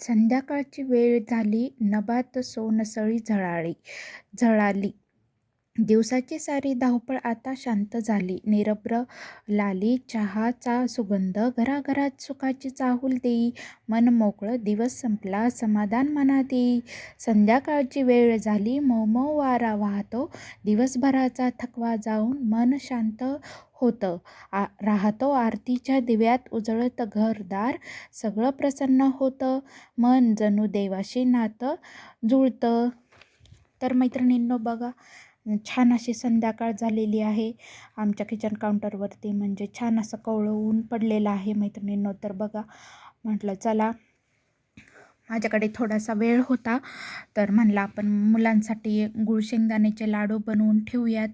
संध्याकाळची वेळ झाली नभात सोनसळी झळाळी झळाली. दिवसाची सारी धावपळ आता शांत झाली. निरभ्र लाली चहाचा सुगंध घराघरात सुखाची चाहूल देई मन मोकळं दिवस संपला समाधान मनात येई संध्याकाळची वेळ झाली मऊ वारा वाहतो. दिवसभराचा थकवा जाऊन मन शांत होतं. आ राहतो आरतीच्या दिव्यात उजळत घरदार. सगळं प्रसन्न होतं. मन जणू देवाशी नातं जुळतं. तर मैत्रिणींनो बघा छान अशी संध्याकाळ झालेली आहे. आमच्या किचन काउंटरवरती म्हणजे छान असं कवळं ऊन पडलेलं आहे मैत्रिणींनो. तर बघा म्हटलं चला माझ्याकडे थोडासा वेळ होता. तर म्हणलं आपण मुलांसाठी गुळ शेंगदाण्याचे लाडू बनवून ठेवूयात.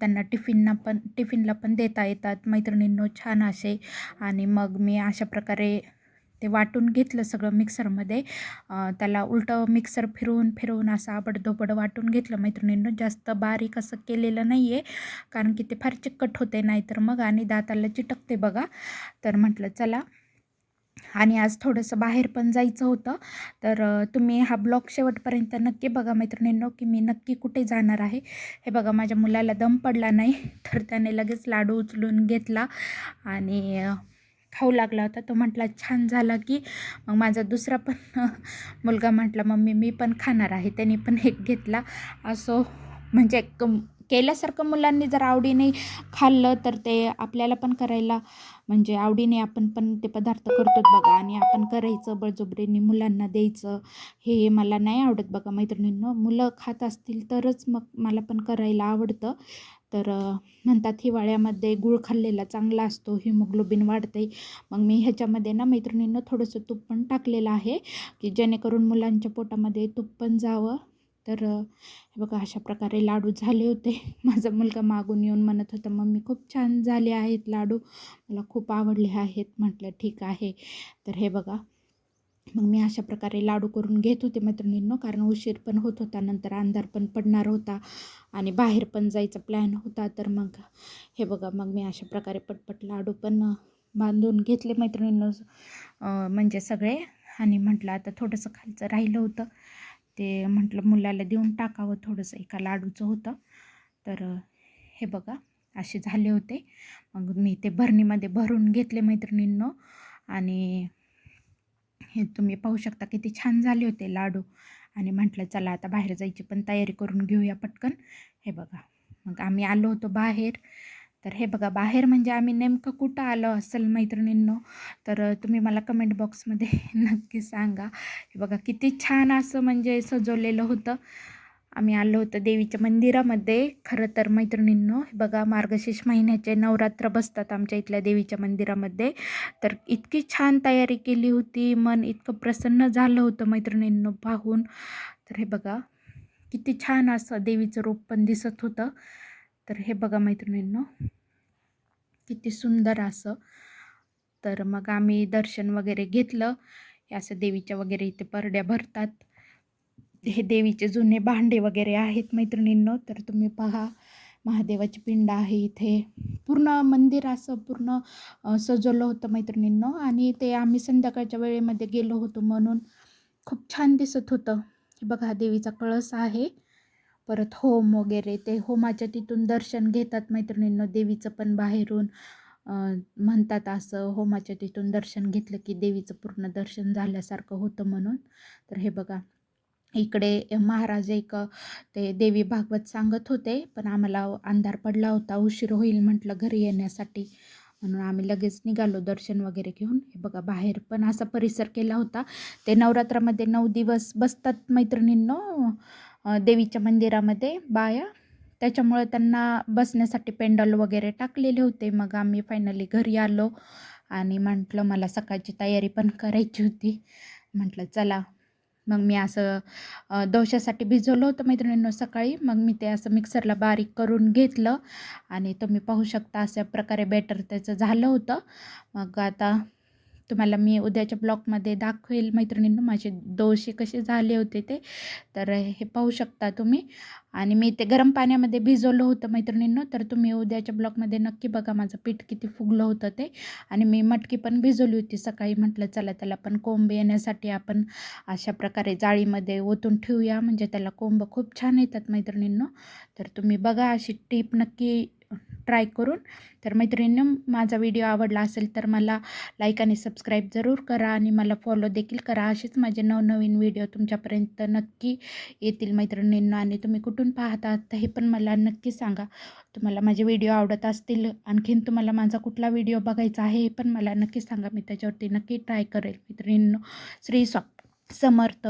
त्यांना टिफिनना पण टिफिनला पण देता येतात. मैत्रिणींनो छान असे. आणि मग मी अशा प्रकारे ते वाटून घेतलं सगळं मिक्सरमध्ये. त्याला उलटं मिक्सर फिरवून फिरवून असं आबडधोबड वाटून घेतलं मैत्रिणींनो. जास्त बारीक असं केलेलं नाही आहे कारण की ते फार चिकट होते नाहीतर मग आणि दाताला चिटकते बघा. तर म्हटलं चला. आणि आज थोडंसं बाहेर पण जायचं होतं. तर तुम्ही हा ब्लॉग शेवटपर्यंत नक्की बघा मैत्रिणींनो की मी नक्की कुठे जाणार आहे. हे बघा माझ्या मुलाला दम पडला नाही तर त्याने लगेच लाडू उचलून घेतला. आणि खाऊ लागला होता. तो म्हटला छान झाला की. मग माझा दुसरा पण मुलगा म्हटला मम्मी मी पण खाणार आहे. त्यांनी पण एक घेतला. असो म्हणजे केल्यासारखं मुलांनी जर आवडीने खाल्लं तर ते आपल्याला पण करायला म्हणजे आवडीने आपण पण ते पदार्थ करतो बघा. आणि आपण करायचं बळजबरीने मुलांना द्यायचं हे मला नाही आवडत बघा मैत्रिणींनो. मुलं खात असतील तरच मग मला पण करायला आवडतं. तर म्हणतात हिवाळ्यामध्ये गूळ खाल्लेला चांगला असतो हिमोग्लोबिन वाढते मग मी ह्याच्यामध्ये ना मैत्रिणींनं थोडंसं तूप पण टाकलेलं आहे की जेणेकरून मुलांच्या पोटामध्ये तूप पण जावं. तर हे बघा अशा प्रकारे लाडू झाले होते. माझा मुलगा मागून येऊन म्हणत होता मम्मी खूप छान झाले आहेत लाडू. मला खूप आवडले आहेत. म्हटलं ठीक आहे. तर हे बघा मग मी अशा प्रकारे लाडू करून घेत होते मैत्रिणींनो कारण उशीर पण होत होता नंतर अंधार पण पडणार होता आणि बाहेर पण जायचा प्लॅन होता. तर मग हे बघा मग मी अशा प्रकारे पटपट लाडू पण बांधून घेतले मैत्रिणींनो. म्हणजे सगळे. आणि म्हटलं आता थोडंसं खालचं राहिलं होतं. ते म्हटलं मुलाला देऊन टाकावं थोडंसं एका लाडूचं होतं. तर हे बघा असे झाले होते. मग मी ते भरणीमध्ये भरून घेतले मैत्रिणींनो. आणि हे तुम्ही पाहू शकता किती छान झाले होते लाडू. आणि म्हटलं चला आता बाहेर जायची पण तयारी करून घेऊया पटकन. हे बघा मग आम्ही आलो होतो बाहेर. तर हे बघा बाहेर म्हणजे आम्ही नेमकं कुठं आलो असेल मैत्रिणींनो? तर तुम्ही मला कमेंट बॉक्समध्ये नक्की सांगा. हे बघा किती छान असं म्हणजे सजवलेलं होतं. आम्ही आलो होतो देवीच्या मंदिरामध्ये. खरं तर मैत्रिणींनो बघा मार्गशीर्ष महिन्याचे नवरात्र बसतात आमच्या इथल्या देवीच्या मंदिरामध्ये. तर इतकी छान तयारी केली होती मन इतकं प्रसन्न झालं होतं मैत्रिणींनो पाहून. तर हे बघा किती छान असं देवीचं रूप पण दिसत होतं. तर हे बघा मैत्रिणींनो किती सुंदर असं. तर मग आम्ही दर्शन वगैरे घेतलं. हे असं देवीच्या वगैरे इथे परड्या भरतात. हे देवीचे जुने भांडे वगैरे आहेत मैत्रिणींनो तर तुम्ही पहा. महादेवाची पिंड आहे इथे. पूर्ण मंदिर असं पूर्ण सजवलं होतं मैत्रिणींनो आणि ते आम्ही संध्याकाळच्या वेळेमध्ये गेलो होतो म्हणून खूप छान दिसत होतं. बघा देवीचा कळस आहे. परत होम वगैरे ते होमाच्या तिथून दर्शन घेतात मैत्रिणींनो देवीचं पण बाहेरून. म्हणतात असं होमाच्या तिथून दर्शन घेतलं की देवीचं पूर्ण दर्शन झाल्यासारखं होतं म्हणून. तर हे बघा इकडे महाराज एक ते देवी भागवत सांगत होते पण आम्हाला अंधार पडला होता उशीर होईल म्हटलं घरी येण्यासाठी. म्हणून आम्ही लगेच निघालो दर्शन वगैरे घेऊन. हे बघा बाहेर पण असा परिसर केला होता. ते नवरात्रामध्ये नऊ दिवस बसतात मैत्रिणींनो देवीच्या मंदिरामध्ये बाया. त्याच्यामुळे त्यांना बसण्यासाठी पेंडॉल वगैरे टाकलेले होते. मग आम्ही फायनली घरी आलो आणि म्हटलं मला सकाळची तयारी पण करायची होती. म्हटलं चला मग मी असं दोशासाठी भिजवलं होतं मैत्रिणींनो सकाळी. मग मी ते असं मिक्सरला बारीक करून घेतलं. आणि तुम्ही पाहू शकता अशा प्रकारे बॅटर त्याचं झालं होतं. मग आता तुम्हाला मी उद्याच्या ब्लॉगमध्ये दाखवेल. मैत्रिणींनो माझे दोषे कसे झाले होते ते. तर हे पाहू शकता तुम्ही. आणि मी ते गरम पाण्यामध्ये भिजवलं होतं मैत्रिणींनो. तर तुम्ही उद्याच्या ब्लॉगमध्ये नक्की बघा माझं पीठ किती फुगलं होतं ते. आणि मी मटकी पण भिजवली होती सकाळी. म्हटलं चला त्याला पण कोंब येण्यासाठी आपण अशा प्रकारे जाळीमध्ये ओतून ठेवूया. म्हणजे त्याला कोंब खूप छान येतात मैत्रिणींनो. तर तुम्ही बघा अशी टीप नक्की ट्राय करून. तर मैत्रिणींनो माझा व्हिडिओ आवडला असेल तर मला लाईक आणि सबस्क्राईब जरूर करा आणि मला फॉलो देखील करा. असेच माझे नवनवीन व्हिडिओ तुमच्यापर्यंत नक्की येतील मैत्रिणींना आणि तुम्ही कुठून पाहत आहात हे पण मला नक्की सांगा. तुम्हाला माझे व्हिडिओ आवडत असतील आणखीन तुम्हाला माझा कुठला व्हिडिओ बघायचा आहे हे पण मला नक्की सांगा. मी त्याच्यावरती नक्की ट्राय करेल. मैत्रिणींनो श्री स्वा समर्थ.